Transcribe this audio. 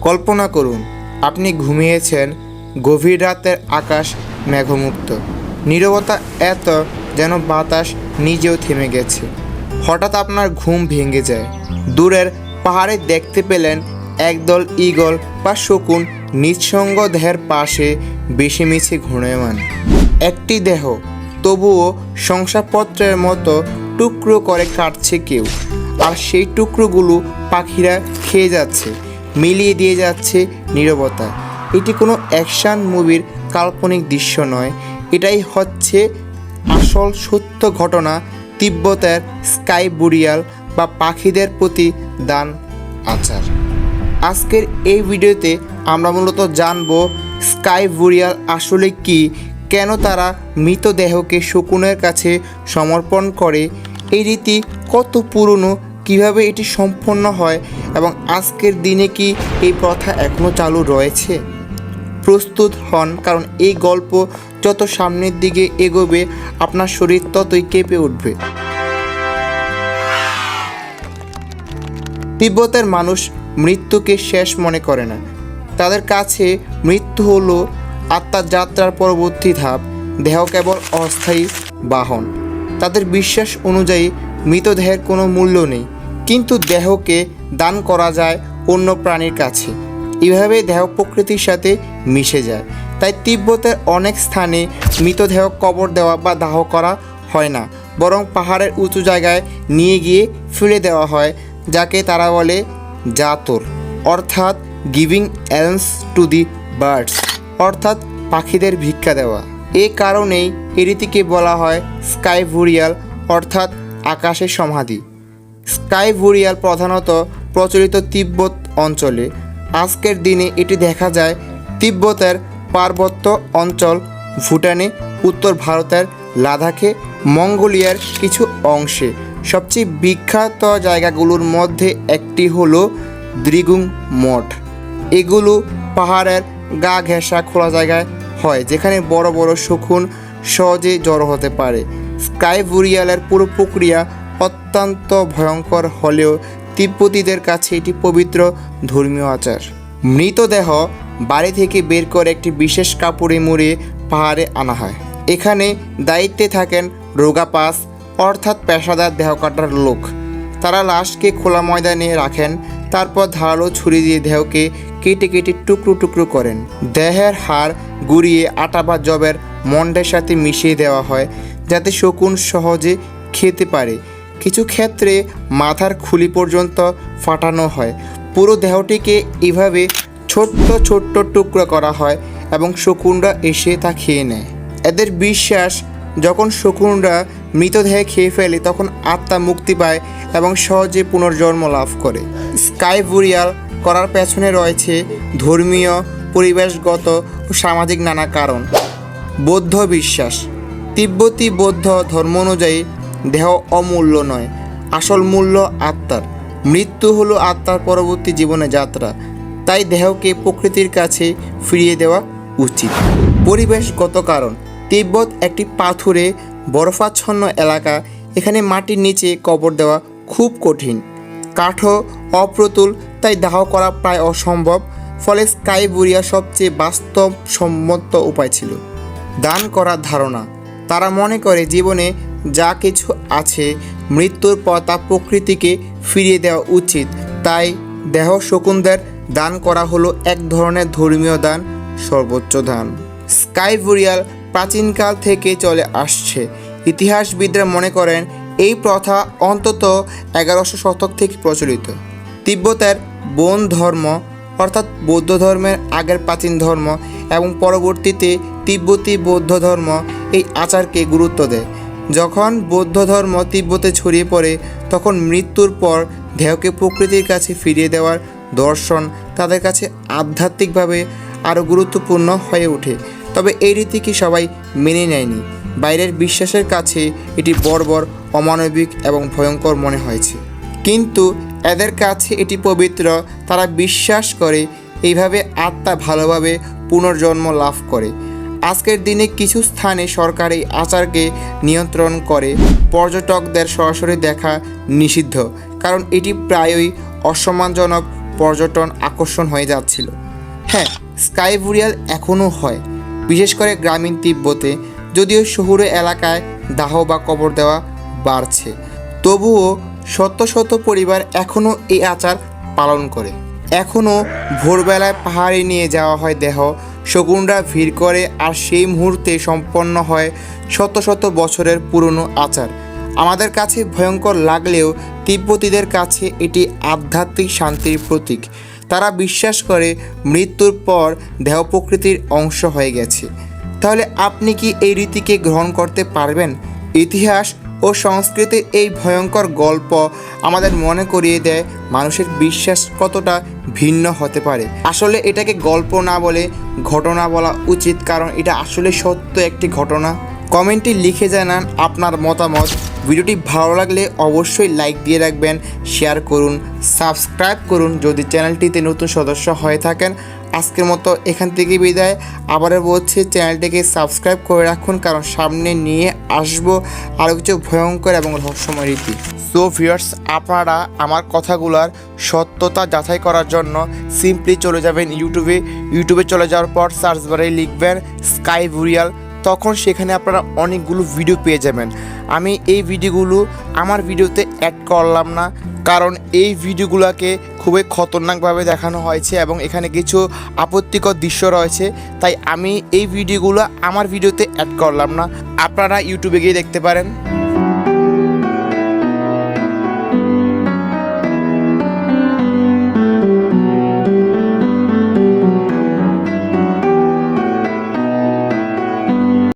কল্পনা করুন, আপনি ঘুমিয়েছেন, গভীর রাতের আকাশ মেঘমুক্ত। নীরবতা এত যেন বাতাস নিজেও থেমে গেছে। হঠাৎ আপনার ঘুম ভেঙে যায়। দূরের পাহাড়ে দেখতে পেলেন একদল ঈগল বা শকুন নিঃসঙ্গ দেহের পাশে বেশি মিছে ঘূর্ণয়মান। একটি দেহ, তবুও শংসাপত্রের মতো টুকরো করে কাটছে কেউ, আর সেই টুকরোগুলো পাখিরা খেয়ে যাচ্ছে। মিলিয়ে দিয়ে যাচ্ছে নীরবতা। এটি কোনো অ্যাকশন মুভির কাল্পনিক দৃশ্য নয়। এটাই হচ্ছে আসল সত্য ঘটনা, তিব্বতের স্কাই বুরিয়াল বা পাখিদের প্রতি দান আচার। আজকের এই ভিডিওতে আমরা মূলত জানব স্কাই বুরিয়াল আসলে কি, কেন তারা মৃতদেহকে শকুনের কাছে সমর্পণ করে, এই রীতি কত পুরনো কীভাবে এটি সম্পন্ন হয় এবং আজকের দিনে কি এই প্রথা এখনও চালু রয়েছে? প্রস্তুত হন, কারণ এই গল্প যত সামনের দিকে এগোবে, আপনার শরীর ততই কেঁপে উঠবে। তিব্বতের মানুষ মৃত্যুকে শেষ মনে করে না। তাদের কাছে মৃত্যু হলো আত্মার যাত্রার পরবর্তী ধাপ, দেহ কেবল অস্থায়ী বাহন। তাদের বিশ্বাস অনুযায়ী মৃতদেহের কোনো মূল্য নেই। কিন্তু দেহকে দান করা যায় অন্য প্রাণীর কাছে। এভাবে দেহ প্রকৃতির সাথে মিশে যায়। তাই তিব্বতের অনেক স্থানে মৃতদেহ কবর দেওয়া বা দাহ করা হয় না, বরং পাহাড়ের উঁচু জায়গায় নিয়ে গিয়ে ফেলে দেওয়া হয়, যাকে তারা বলে জাতর, অর্থাৎ giving alms to the birds অর্থাৎ পাখিদের ভিক্ষা দেওয়া। এ কারণেই এ রীতিকে বলা হয় স্কাই ভুরিয়াল অর্থাৎ আকাশের সমাধি। স্কাই ভুরিয়াল প্রধানত প্রচলিত তিব্বত অঞ্চলে। আজকের দিনে এটি দেখা যায় তিব্বতের পার্বত্য অঞ্চল, ভুটানে, উত্তর ভারতের লাদাখে, মঙ্গোলিয়ার কিছু অংশে। সবচেয়ে বিখ্যাত জায়গাগুলোর মধ্যে একটি হল দ্রিগুং মঠ। এগুলো পাহাড়ের গা ঘেঁষা খোলা জায়গায় হয়, যেখানে বড় বড় শকুন সহজে জড়ো হতে পারে। স্কাই বুরিয়ালের পুরো প্রক্রিয়া অত্যন্ত ভয়ঙ্কর হলেও তিব্বতীদের কাছে এটি পবিত্র ধর্মীয় আচার। মৃতদেহ বাড়ি থেকে বের করে একটি বিশেষ কাপড়ে মুড়ে পাহাড়ে আনা হয়। এখানে দায়িত্বে থাকেন রোগাপাস, অর্থাৎ পেশাদার দেহ কাটার লোক। তারা লাশকে খোলা ময়দানে রাখেন, তারপর ধারালো ছুরি দিয়ে দেহকে কেটে কেটে টুকরো টুকরো করেন। দেহের হাড় গুড়িয়ে আটা বা জবের মন্ডের সাথে মিশিয়ে দেওয়া হয়, যাতে শকুন সহজে খেতে পারে। কিছু ক্ষেত্রে মাথার খুলি পর্যন্ত ফাটানো হয়। পুরো দেহটিকে এভাবে ছোট্ট ছোট্ট টুকরো করা হয় এবং শকুনরা এসে তা খেয়ে নেয়। এদের বিশ্বাস, যখন শকুনরা মৃতদেহে খেয়ে ফেলে, তখন আত্মা মুক্তি পায় এবং সহজে পুনর্জন্ম লাভ করে। স্কাই বুরিয়াল করার পেছনে রয়েছে ধর্মীয়, পরিবেশগত ও সামাজিক নানা কারণ। বৌদ্ধ বিশ্বাস, তিব্বতী বৌদ্ধ ধর্ম অনুযায়ী দেহ অমূল্য নয়, আসল মূল্য আত্মার। মৃত্যু হলো আত্মার পরবর্তী জীবনে যাত্রা। তাই দেহকে প্রকৃতির কাছে ফিরিয়ে দেওয়া উচিত। পরিবেশগত কারণ। তিব্বত একটি পাথুরে, বরফাচ্ছন্ন এলাকা। এখানে মাটির নিচে কবর দেওয়া খুব কঠিন। কাঠও অপ্রতুল, তাই দাহ করা প্রায় অসম্ভব। ফলে স্কাই বুরিয়া সবচেয়ে বাস্তবসম্মত উপায় ছিল। দান করার ধারণা। তারা মনে করে জীবনে যা কিছু আছে, মৃত্যুর পর তা প্রকৃতিকে ফিরিয়ে দেওয়া উচিত। তাই দেহ শকুনদের দান করা হলো এক ধরনের ধর্মীয় দান, সর্বোচ্চ দান। স্কাই বুরিয়াল প্রাচীনকাল থেকে চলে আসছে। ইতিহাসবিদরা মনে করেন, এই প্রথা অন্তত এগারোশো শতক থেকে প্রচলিত। তিব্বতের বন ধর্ম, অর্থাৎ বৌদ্ধ ধর্মের আগের প্রাচীন ধর্ম এবং পরবর্তীতে তিব্বতী বৌদ্ধ ধর্ম এই আচারকে গুরুত্ব দেয়। যখন বৌদ্ধ ধর্ম তিব্বতে ছড়িয়ে পড়ে, তখন মৃত্যুর পর দেহকে প্রকৃতির কাছে ফিরিয়ে দেওয়ার দর্শন তাদের কাছে আধ্যাত্মিকভাবে আরও গুরুত্বপূর্ণ হয়ে ওঠে। তবে এই রীতিকে সবাই মেনে নেয়নি? বাইরের বিশ্বাসের কাছে এটি বর্বর, অমানবিক এবং ভয়ঙ্কর মনে হয়েছে। কিন্তু এদের কাছে এটি পবিত্র, তারা বিশ্বাস করে, এইভাবে আত্মা ভালোভাবে পুনর্জন্ম লাভ করে। আজকের দিনে কিছু স্থানে সরকার এই আচারকে নিয়ন্ত্রণ করে পর্যটকদের সরাসরি দেখা নিষিদ্ধ, কারণ এটি প্রায়ই অসম্মানজনক পর্যটন আকর্ষণ হয়ে যাচ্ছিল। হ্যাঁ স্কাই বুরিয়াল এখনও হয়, বিশেষ করে গ্রামীণ তিব্বতে, যদিও শহুরে এলাকায় দাহ বা কবর দেওয়া বাড়ছে। তবুও শত শত পরিবার এখনও এই আচার পালন করে। এখনও ভোরবেলায় পাহাড়ে নিয়ে যাওয়া হয় দেহ শকুনরা ভিড় করে আর সেই মুহূর্তে সম্পন্ন হয় শত শত বছরের পুরনো আচার। আমাদের কাছে ভয়ঙ্কর লাগলেও তিব্বতীদের কাছে এটি আধ্যাত্মিক শান্তির প্রতীক। তারা বিশ্বাস করে মৃত্যুর পর দেহ প্রকৃতির অংশ হয়ে গেছে। তাহলে আপনি কি এই রীতিকে গ্রহণ করতে পারবেন? ইতিহাস ও সংস্কৃতির এই ভয়ঙ্কর গল্প আমাদের মনে করিয়ে দেয় মানুষের বিশ্বাস কতটা ভিন্ন হতে পারে। আসলে এটাকে গল্প না বলে ঘটনা বলা উচিত, কারণ এটা আসলে সত্য একটি ঘটনা। কমেন্টে লিখে জানান আপনার মতামত। ভিডিওটি ভালো লাগলে অবশ্যই লাইক দিয়ে রাখবেন, শেয়ার করুন, সাবস্ক্রাইব করুন যদি চ্যানেলটিতে নতুন সদস্য হয়ে থাকেন। আজকের মতো এখান থেকে বিদায়। আবারও বলছি, চ্যানেলটিকে সাবস্ক্রাইব করে রাখুন কারণ সামনে নিয়ে আসব আরও কিছু ভয়ঙ্কর এবং রহস্যময় রীতি। সো ভিউয়ার্স আপনারা আমার কথাগুলোর সত্যতা যাচাই করার জন্য সিম্পলি চলে যাবেন ইউটিউবে ইউটিউবে চলে যাওয়ার পর সার্চ বারে লিখবেন স্কাই বুরিয়াল তখন সেখানে আপনারা অনেকগুলো ভিডিও পেয়ে যাবেন। আমি এই ভিডিওগুলো আমার ভিডিওতে অ্যাড করলাম না। কারণ এই ভিডিওগুলোকে খুবই খতরনাকভাবে দেখানো হয়েছে এবং এখানে কিছু আপত্তিকর দৃশ্য রয়েছে। তাই আমি এই ভিডিওগুলো আমার ভিডিওতে অ্যাড করলাম না। আপনারা ইউটিউবে গিয়ে দেখতে পারেন।